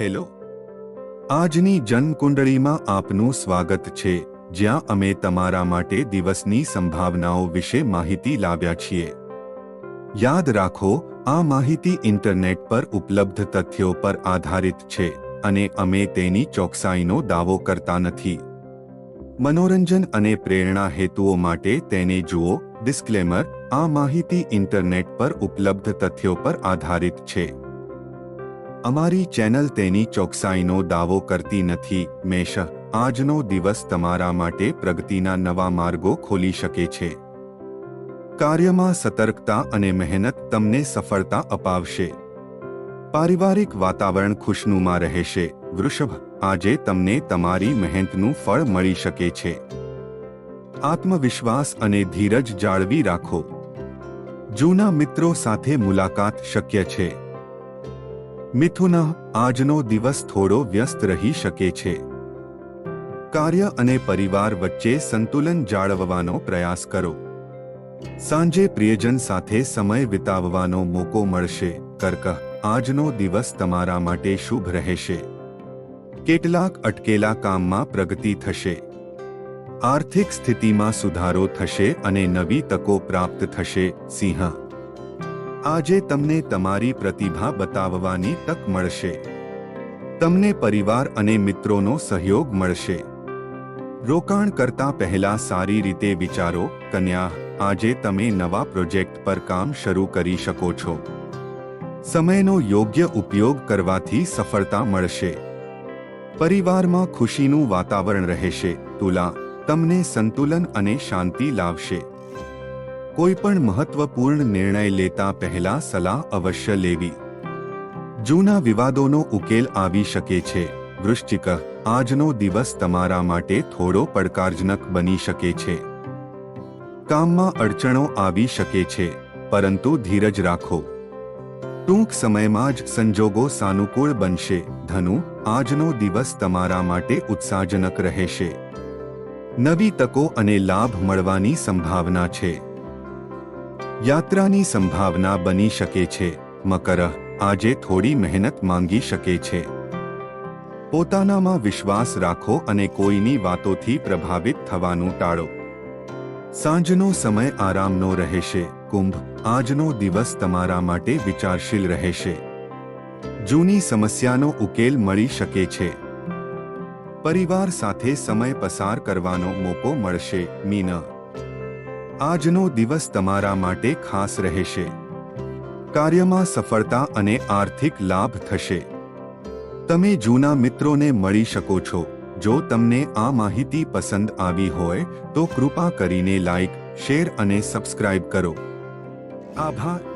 Hello. આજની જન્મકુંડળીમાં આપનું સ્વાગત છે, જ્યાં અમે તમારા માટે દિવસની સંભાવનાઓ વિશે માહિતી લાવ્યા છીએ. યાદ રાખો, આ માહિતી ઇન્ટરનેટ પર ઉપલબ્ધ તથ્યો પર આધારિત છે, અને અમે તેની ચોકસાઈનો દાવો કરતા નથી. મનોરંજન અને પ્રેરણા હેતુઓ માટે તેને જુઓ, ડિસ્ક્લેમર, આ માહિતી ઇન્ટરનેટ પર ઉપલબ્ધ તથ્યો પર આધારિત છે. અમારી ચેનલ તેની ચોકસાઈનો દાવો કરતી નથી, મેષ. આજનો દિવસ તમારા માટે પ્રગતિના નવા માર્ગો ખોલી શકે છે. કાર્યમાં સતર્કતા અને મહેનત તમને સફળતા અપાવશે. પારિવારિક વાતાવરણ ખુશનુમા રહેશે. વૃષભ, આજે તમને તમારી મહેનતનું ફળ મળી શકે છે. આત્મવિશ્વાસ અને ધીરજ જાળવી રાખો. જૂના મિત્રો સાથે મુલાકાત શક્ય છે. મિથુન, આજનો દિવસ થોડો વ્યસ્ત રહી શકે છે. કાર્ય અને પરિવાર વચ્ચે સંતુલન જાળવવાનો પ્રયાસ કરો. સાંજે પ્રિયજન સાથે સમય વિતાવવાનો મોકો મળશે. કર્ક, આજનો દિવસ તમારા માટે શુભ રહેશે. કેટલાક અટકેલા કામમાં પ્રગતિ થશે. આર્થિક સ્થિતિમાં સુધારો થશે અને નવી તકો પ્રાપ્ત થશે. સિંહ આજે તમને તમારી પ્રતિભા બતાવવાની તક મળશે. તમને પરિવાર અને મિત્રોનો સહયોગ મળશે. રોકાણ કરતા પહેલા સારી રીતે વિચારો, કન્યા, આજે તમે નવા પ્રોજેક્ટ પર કામ શરૂ કરી શકો છો. સમયનો યોગ્ય ઉપયોગ કરવાથી સફળતા મળશે. પરિવારમાં ખુશીનું વાતાવરણ રહેશે. તુલા, તમને સંતુલન અને શાંતિ લાવશે. કોઈ પણ મહત્વપૂર્ણ નિર્ણય લેતા પહેલા સલાહ અવશ્ય લેવી. જૂના વિવાદોનો ઉકેલ આવી શકે છે. વૃશ્ચિક, આજનો દિવસ તમારા માટે થોડો પડકારજનક બની શકે છે. કામમાં અડચણો આવી શકે છે, પરંતુ ધીરજ રાખો. ટૂંક સમયમાં જ સંજોગો સાનુકૂળ બનશે. ધનુ, આજનો દિવસ તમારા માટે ઉત્સાહજનક રહેશે. નવી તકો અને લાભ મળવાની સંભાવના છે. યાત્રાની સંભાવના બની શકે છે. મકર આજે થોડી મહેનત માંગી શકે છે. પોતાનામાં વિશ્વાસ રાખો અને કોઈની વાતોથી પ્રભાવિત થવાનું ટાળો. સાંજનો સમય આરામનો રહેશે. કુંભ આજનો દિવસ તમારા માટે વિચારશીલ રહેશે. જૂની સમસ્યાનો ઉકેલ મળી શકે છે. પરિવાર સાથે સમય પસાર કરવાનો મોકો મળશે. મીન આજનો દિવસ તમારા માટે ખાસ રહેશે. કાર્યમાં સફળતા અને આર્થિક લાભ થશે. તમે જૂના મિત્રોને મળી શકો છો. જો તમને આ માહિતી પસંદ આવી હોય, તો કૃપા કરીને લાઇક શેર અને સબસ્ક્રાઇબ કરો. આભાર.